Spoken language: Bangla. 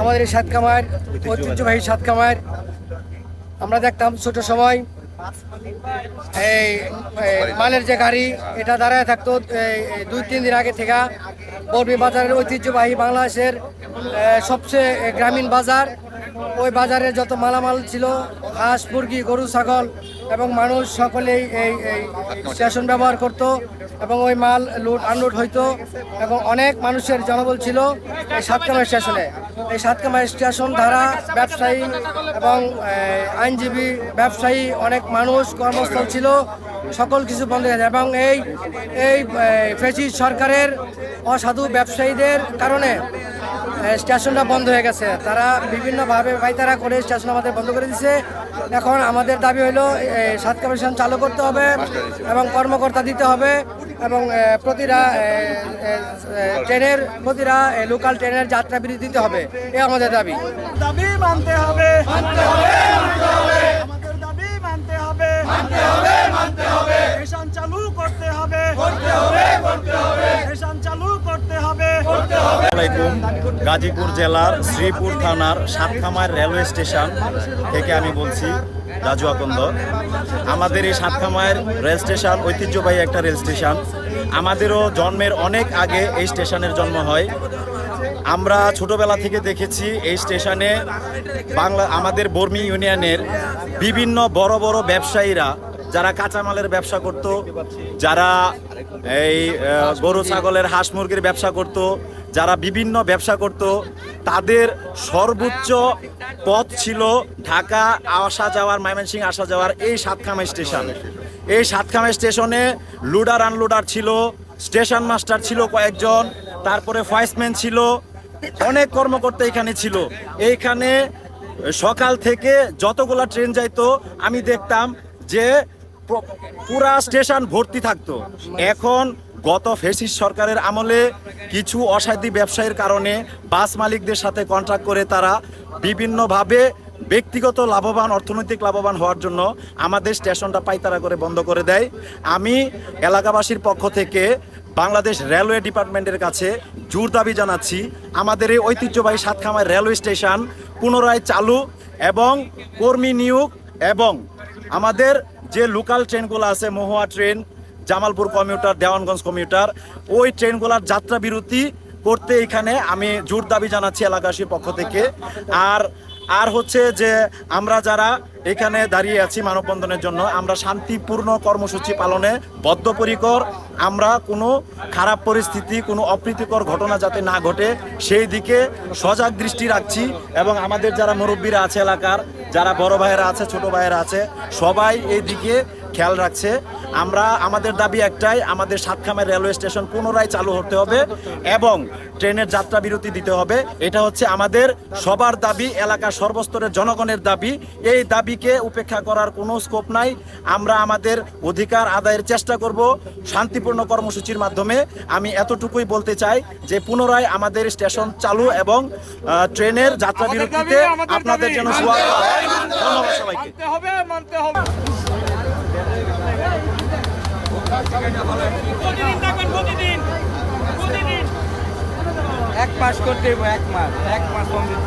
আমাদের এই সাতকামার ঐতিহ্যবাহী সাতকামার আমরা দেখতাম ছোট সময় এই মালের যে গাড়ি, এটা দাঁড়ায় থাকতো দুই, তিন দিন আগে থেকে। বর্মি বাজারের ঐতিহ্যবাহী বাংলাদেশের সবচেয়ে গ্রামীণ বাজার। ওই বাজারে যত মালামাল ছিল, হাঁস, মুরগি, গরু, ছাগল এবং মানুষ সকলেই এই এই স্টেশন ব্যবহার করত এবং ওই মাল লুট আনলোড হইতো এবং অনেক মানুষের জনবল ছিল এই সাতকামার স্টেশনে। এই সাতকামার স্টেশন দ্বারা ব্যবসায়ী এবং আইনজীবী, ব্যবসায়ী অনেক মানুষ কর্মস্থল ছিল, সকল কিছু বন্ধ হয়ে এবং এই এই ফেসিস সরকারের অসাধু ব্যবসায়ীদের কারণে স্টেশনটা বন্ধ হয়ে গেছে। তারা বিভিন্নভাবে পাইতারা করে স্টেশন আমাদের বন্ধ করে দিচ্ছে এখন আমাদের দাবি হলো সাত কমিশন চালু করতে হবে এবং কর্মকর্তা দিতে হবে এবং প্রতিটা ট্রেনের প্রতিটা লোকাল ট্রেনের যাত্রা বৃদ্ধি দিতে হবে। এ আমাদের দাবি। দাবি মানতে মানতে হবে চালু করতে হবে। করতে হবে করতে হবে। আলাইকুম গাজীপুর জেলার শ্রীপুর থানার সাতখামার রেলওয়ে স্টেশন থেকে আমি বলছি, রাজু আকন্দ। আমাদের এই সাতখামার রেল স্টেশন ঐতিহ্যবাহী একটা রেল স্টেশন। আমাদেরও জন্মের অনেক আগে এই স্টেশনের জন্ম হয়। আমরা ছোটবেলা থেকে দেখেছি এই স্টেশনে বাংলা আমাদের বর্মি ইউনিয়নের বিভিন্ন বড় বড় ব্যবসায়ীরা যারা কাঁচামালের ব্যবসা করত, যারা এই গরু, ছাগলের, হাঁস মুরগির ব্যবসা করত, যারা বিভিন্ন ব্যবসা করত, তাদের সর্বোচ্চ পথ ছিল ঢাকা আসা যাওয়ার, ময়মনসিংহ আসা যাওয়ার এই সাতখামা স্টেশন। এই সাতখামা স্টেশনে লুডার, আনলোডার ছিল, স্টেশন মাস্টার ছিল কয়েকজন, তারপরে ফয়েসম্যান ছিল, অনেক কর্মকর্তা এখানে ছিল। এইখানে সকাল থেকে যতগুলা ট্রেন যাইতো, আমি দেখতাম যে পুরা স্টেশন ভর্তি থাকতো। এখন গত ফেসিস সরকারের আমলে কিছু অসাধু ব্যবসায়ীর কারণে বাস মালিকদের সাথে কন্ট্রাক্ট করে তারা বিভিন্নভাবে ব্যক্তিগত লাভবান, অর্থনৈতিক লাভবান হওয়ার জন্য আমাদের স্টেশনটা পাইতারা করে বন্ধ করে দেয়। আমি এলাকাবাসীর পক্ষ থেকে বাংলাদেশ রেলওয়ে ডিপার্টমেন্টের কাছে জোর দাবি জানাচ্ছি, আমাদের এই ঐতিহ্যবাহী সাতখামার রেলওয়ে স্টেশন পুনরায় চালু এবং কর্মী নিয়োগ এবং আমাদের যে লোকাল ট্রেনগুলো আছে, Mahua train Jamalpur commuter Dewanganj commuter ওই ট্রেনগুলোর যাত্রা বিরতি করতে এখানে আমি জোর দাবি জানাচ্ছি এলাকাবাসীর পক্ষ থেকে। আর আর হচ্ছে যে আমরা যারা এখানে দাঁড়িয়ে আছি মানববন্ধনের জন্য, আমরা শান্তিপূর্ণ কর্মসূচি পালনে বদ্ধপরিকর, আমরা কোনো খারাপ পরিস্থিতি, কোনো অপ্রীতিকর ঘটনা যাতে না ঘটে, সেই দিকে সজাগ দৃষ্টি রাখছি এবং আমাদের যারা মুরব্বীরা আছে এলাকার যারা বড় ভাইয়েরা আছে ছোট ভাইয়েরা আছে সবাই এদিকে দিকে খেয়াল রাখছে। আমরা আমাদের দাবি একটাই আমাদের সাতখামের রেলওয়ে স্টেশন পুনরায় চালু হতে হবে এবং ট্রেনের যাত্রা বিরতি দিতে হবে। এটা হচ্ছে আমাদের সবার দাবি এলাকার সর্বস্তরের জনগণের দাবি। এই দাবিকে উপেক্ষা করার কোনো স্কোপ নাই। আমরা আমাদের অধিকার আদায়ের চেষ্টা করব শান্তিপূর্ণ কর্মসূচির মাধ্যমে। আমি এতটুকুই বলতে চাই যে পুনরায় আমাদের স্টেশন চালু এবং ট্রেনের যাত্রা বিরতিতে আপনাদের জন্য স্বাগত ধন্যবাদ সবাইকে। এক মাস করতে এক মাস এক মাস কমপ্লিট